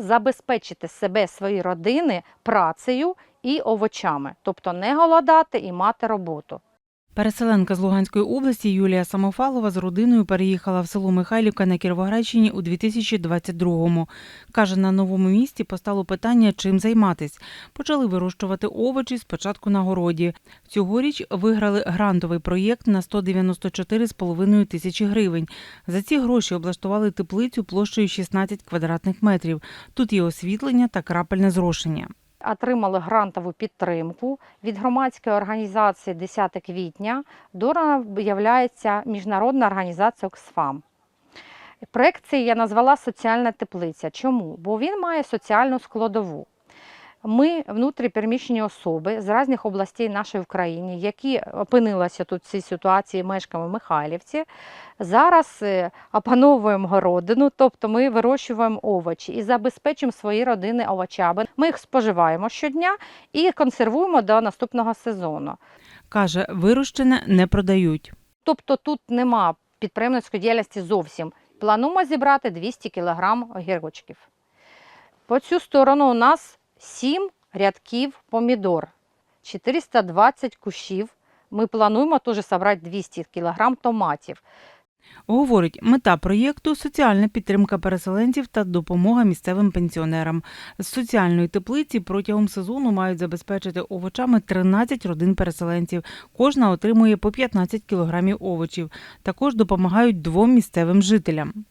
забезпечити себе, свої родини працею і овочами, тобто не голодати і мати роботу. Переселенка з Луганської області Юлія Самофалова з родиною переїхала в село Михайлівка на Кіровоградщині у 2022-му. Каже, на новому місці постало питання, чим займатись. Почали вирощувати овочі спочатку на городі. Цьогоріч виграли грантовий проєкт на 194,5 тисячі гривень. За ці гроші облаштували теплицю площею 16 квадратних метрів. Тут є освітлення та крапельне зрошення. Отримали грантову підтримку від громадської організації 10 квітня. Дорога є міжнародна організація Оксфам. Проект цей я назвала соціальна теплиця. Чому? Бо він має соціальну складову. Ми, внутрішньопереміщені особи з різних областей нашої України, які опинилися тут в цій ситуації, мешкаємо в Михайлівці, зараз е, опановуємо городину, тобто ми вирощуємо овочі і забезпечуємо свої родини овочами. Ми їх споживаємо щодня і консервуємо до наступного сезону. Каже, вирощене не продають. Тобто тут нема підприємницької діяльності зовсім. Плануємо зібрати 200 кг огірочків. По цю сторону у нас 7 рядків помідор, 420 кущів. Ми плануємо теж зібрати 200 кг томатів. Говорить, мета проєкту соціальна підтримка переселенців та допомога місцевим пенсіонерам. З соціальної теплиці протягом сезону мають забезпечити овочами 13 родин переселенців. Кожна отримує по 15 кілограмів овочів. Також допомагають двом місцевим жителям.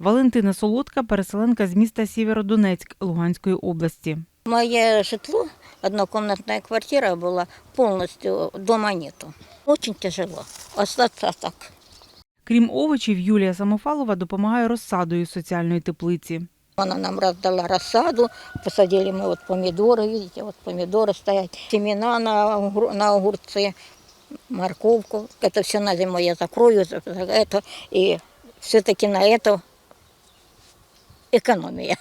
Валентина Солодка, переселенка з міста Сєвєродонецьк Луганської області. Мое житло, однокомнатная квартира была, полностью дома нету. Очень тяжело остаться так. Крім овочів, Юлія Самофалова допомагає розсадою соціальної теплиці. Она нам раздала рассаду, посадили мы вот помидоры, видите, вот помидоры стоят, семена на, огур- на огурцы, морковку. Это все на зиму я закрою, за- за это, и все-таки на это экономия.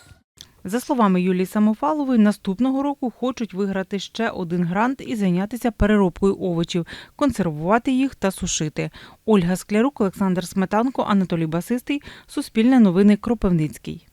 За словами Юлії Самофалової, наступного року хочуть виграти ще один грант і зайнятися переробкою овочів, консервувати їх та сушити. Ольга Склярук, Олександр Сметанко, Анатолій Басистий. Суспільне новини Кропивницький.